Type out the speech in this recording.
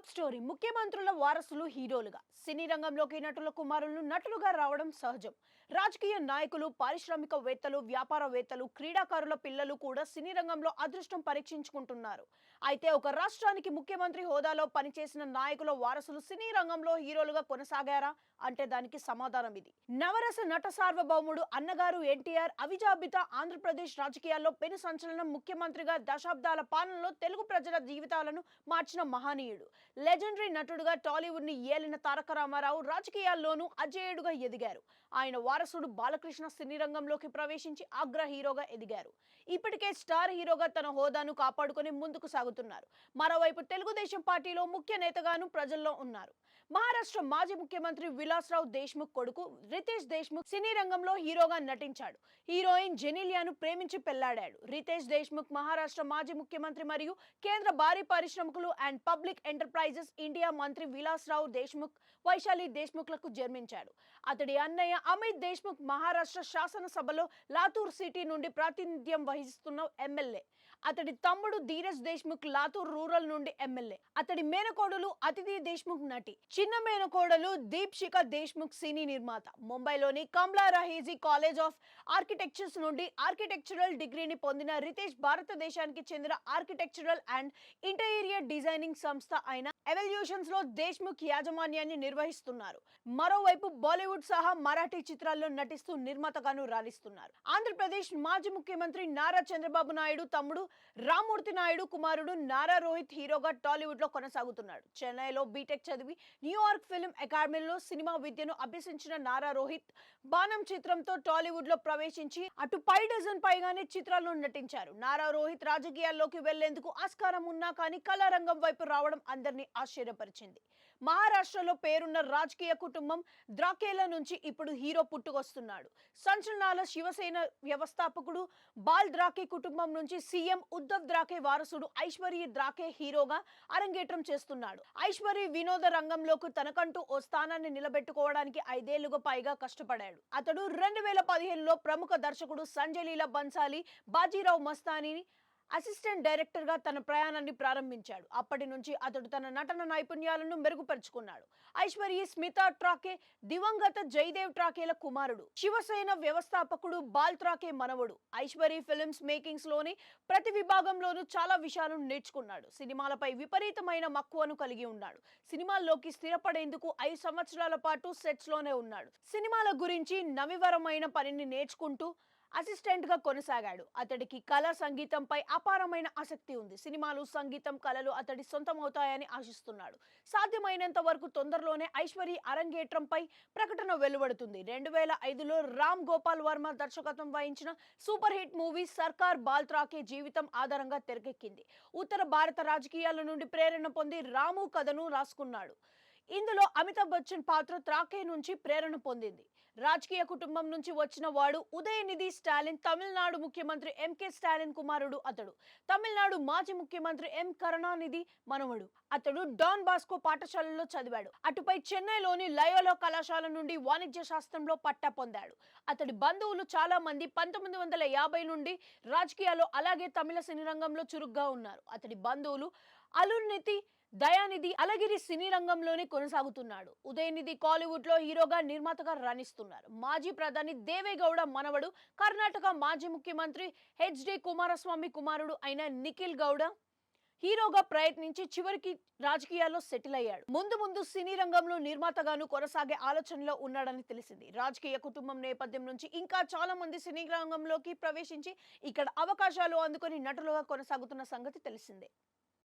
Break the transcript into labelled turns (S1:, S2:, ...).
S1: Top story ముఖ్యమంత్రుల వారసులు హీరోలుగా. సినీ రంగంలోకి నటుల కుమారులు నటులుగా రావడం సహజం. రాజకీయ నాయకులు పారిశ్రామికవేత్తలు వ్యాపారవేత్తలు క్రీడాకారుల పిల్లలు కూడా సినీ రంగంలో అదృష్టం పరీక్షించుకుంటున్నారు. అయితే ఒక రాష్ట్రానికి ముఖ్యమంత్రి హోదాలో పనిచేసిన నాయకుల వారసులు సినీ రంగంలో హీరోలుగా కొనసాగారా? అంటే దానికి సమాధానం ఇది. నవరస నట సార్వభౌముడు అన్నగారు ఎన్టీఆర్ అవిజాబిత ఆంధ్రప్రదేశ్ రాజకీయాల్లో పెను సంచలనం ముఖ్యమంత్రిగా దశాబ్దాల పాలనలో తెలుగు ప్రజల జీవితాలను మార్చిన మహనీయుడు. లెజెండరీ నటుడుగా టాలీవుడ్ని ఏలిన తారక రామారావు రాజకీయాల్లోనూ అజేయుడుగా ఎదిగారు. ఆయన వారసుడు బాలకృష్ణ సినీ రంగంలోకి ప్రవేశించి అగ్ర హీరోగా ఎదిగారు. ఇప్పటికే స్టార్ హీరోగా తన హోదాను కాపాడుకొని ముందుకు సాగుతున్నారు. మరోవైపు తెలుగుదేశం పార్టీలో ముఖ్య నేతగాను ప్రజల్లో ఉన్నారు. మహారాష్ట్ర మాజీ ముఖ్యమంత్రి విలాస్రావు దేశ్ముఖ్ కొడుకు రితేష్ దేశ్ముఖ్ సినీ రంగంలో హీరోగా నటించాడు. హీరోయిన్ జెనీలియాను ప్రేమించి పెళ్ళాడాడు. రితేష్ దేశ్ముఖ్ మహారాష్ట్ర మాజీ ముఖ్యమంత్రి మరియు కేంద్ర భారీ పరిశ్రమకులు అండ్ పబ్లిక్ ఎంటర్ప్రైజెస్ ఇండియా మంత్రి విలాస్రావు దేశ్ముఖ్ వైశాలి దేశ్ముఖ్లకు జన్మించాడు. అతడి అన్నయ్య అమిత్ దేశ్ముఖ్ మహారాష్ట్ర శాసనసభలో లాతూర్ సిటీ నుండి ప్రాతినిధ్యం వహిస్తున్న ఎమ్మెల్యే. అతడి తమ్ముడు ధీరజ్ దేశ్ముఖ్ లాతూర్ రూరల్ నుండి ఎమ్మెల్యే. అతడి మేనకోడలు అతిథి దేశ్ముఖ్ నటి. చిన్న మేనకోడలు దీప్షిక దేశ్ముఖ్ సినీ నిర్మాత. ముంబైలోని Kamla Raheja college of architectures నుండి ఆర్కిటెక్చరల్ డిగ్రీని పొందిన రితేష్ భారతదేశానికి చెందిన ఆర్కిటెక్చరల్ అండ్ ఇంటీరియర్ డిజైనింగ్ సంస్థ అయిన ఎవల్యూషన్స్లో దేశ్ముఖ్ యాజమాన్యాన్ని నిర్వహిస్తున్నారు. మరోవైపు బాలీవుడ్ సహా మరాఠీ చిత్రాల్లో నటిస్తూ నిర్మాతగాను రాణిస్తున్నారు. ఆంధ్రప్రదేశ్ మాజీ ముఖ్యమంత్రి నారా చంద్రబాబు నాయుడు తమ్ముడు రామ్మూర్తి నాయుడు కుమారుడు నారా రోహిత్ హీరోగా టాలీవుడ్లో కొనసాగుతున్నాడు. చెన్నైలో బీటెక్ చదివి న్యూయార్క్ ఫిల్మ్ అకాడమీలో సినిమా విద్యను అభ్యసించిన నారా రోహిత్ బాణం చిత్రంతో టాలీవుడ్లో ప్రవేశించి అటు పై డజన్ పైగానే చిత్రాల్లో నటించారు. నారా రోహిత్ రాజకీయాల్లోకి వెళ్ళేందుకు ఆస్కారం ఉన్నా కానీ కళారంగం వైపు రావడం అందరినీ ఆశ్చర్యపరిచింది. మహారాష్ట్రలో పేరున్న రాజకీయ కుటుంబం ద్రాకేల నుంచి ఇప్పుడు హీరో పుట్టుకొస్తున్నాడు. సంచలనాల శివసేన వ్యవస్థాపకుడు బాల్ ద్రాకే కుటుంబం నుంచి సీఎం ఉద్ధవ్ ద్రాకే వారసుడు ఐశ్వర్య ద్రాకే హీరోగా అరంగేట్రం చేస్తున్నాడు. ఐశ్వర్య వినోద రంగంలోకి తనకంటూ ఓ స్థానాన్ని నిలబెట్టుకోవడానికి ఐదేళ్ళుగా పైగా కష్టపడాడు. అతడు రెండు వేల పదిహేనులో ప్రముఖ దర్శకుడు సంజయ్ లీలా బన్సాలి బాజీరావు మస్తానీని అసిస్టెంట్ డైరెక్టర్గా తన ప్రయాణాన్ని ప్రారంభించాడు. అప్పటి నుంచి అతడు తన నటన నైపుణ్యాలను మెరుగుపరుచుకున్నాడు. ఐశ్వర్య స్మిత ట్రాకే దివంగత జయదేవ్ ట్రాకేల కుమారుడు. శివసేన వ్యవస్థాపకుడు బాల్ ట్రాకే మనవడు. ఐశ్వర్య ఫిల్మ్స్ మేకింగ్స్లోని ప్రతి విభాగంలోనూ చాలా విషయాలను నేర్చుకున్నాడు. సినిమాలపై విపరీతమైన మక్కువను కలిగి ఉన్నాడు. సినిమాల్లోకి స్థిరపడేందుకు ఐదు సంవత్సరాల పాటు సెట్స్లోనే ఉన్నాడు. సినిమాల గురించి నవివరమైన పనిని నేర్చుకుంటూ అసిస్టెంట్గా కొనసాగాడు. అతడికి కళ సంగీతంపై అపారమైన ఆసక్తి ఉంది. సినిమాలు సంగీతం కళలు అతడి సొంతమవుతాయని ఆశిస్తున్నాడు. సాధ్యమైనంత వరకు తొందరలోనే ఐశ్వరి అరంగేట్రంపై ప్రకటన వెలువడుతుంది. రెండు వేల ఐదులో రామ్ గోపాల్ వర్మ దర్శకత్వం వహించిన super hit movie Sarkar Bal త్రాకే జీవితం ఆధారంగా తెరకెక్కింది. ఉత్తర భారత రాజకీయాల నుండి ప్రేరణ పొంది రాము కథను రాసుకున్నాడు. ఇందులో అమితాబ్ బచ్చన్ పాత్ర త్రాకే నుంచి ప్రేరణ పొందింది. రాజకీయ కుటుంబం నుంచి వచ్చిన వాడు ఉదయనిధి స్టాలిన్ తమిళనాడు ముఖ్యమంత్రి ఎంకే స్టాలిన్ కుమారుడు అతడు. తమిళనాడు మాజీ ముఖ్యమంత్రి ఎం కరుణానిధి మనవడు. అతడు డాన్ బాస్కో పాఠశాలలో చదివాడు. అటుపై చెన్నైలోని లయోలో కళాశాల నుండి వాణిజ్య శాస్త్రంలో పట్టా పొందాడు. అతడి బంధువులు చాలా మంది పంతొమ్మిది వందల యాభై నుండి రాజకీయాల్లో అలాగే తమిళ సినీ రంగంలో చురుగ్గా ఉన్నారు. అతడి బంధువులు అలుర్నితి దయానిధి అలగిరి సినీ రంగంలోనే కొనసాగుతున్నాడు. ఉదయనిధి కాలీవుడ్లో హీరోగా నిర్మాతగా రాణిస్తున్నారు. మాజీ ప్రధాని దేవేగౌడ మనవడు కర్ణాటక మాజీ ముఖ్యమంత్రి హెచ్డి కుమారస్వామి కుమారుడు అయిన నిఖిల్ గౌడ హీరోగా ప్రయత్నించి చివరికి రాజకీయాల్లో సెటిల్ అయ్యాడు. ముందు ముందు సినీ రంగంలో నిర్మాతగాను కొనసాగే ఆలోచనలో ఉన్నాడని తెలిసింది. రాజకీయ కుటుంబం నేపథ్యం నుంచి ఇంకా చాలా మంది సినీ రంగంలోకి ప్రవేశించి ఇక్కడ అవకాశాలు అందుకొని నటులుగా కొనసాగుతున్న సంగతి తెలిసిందే.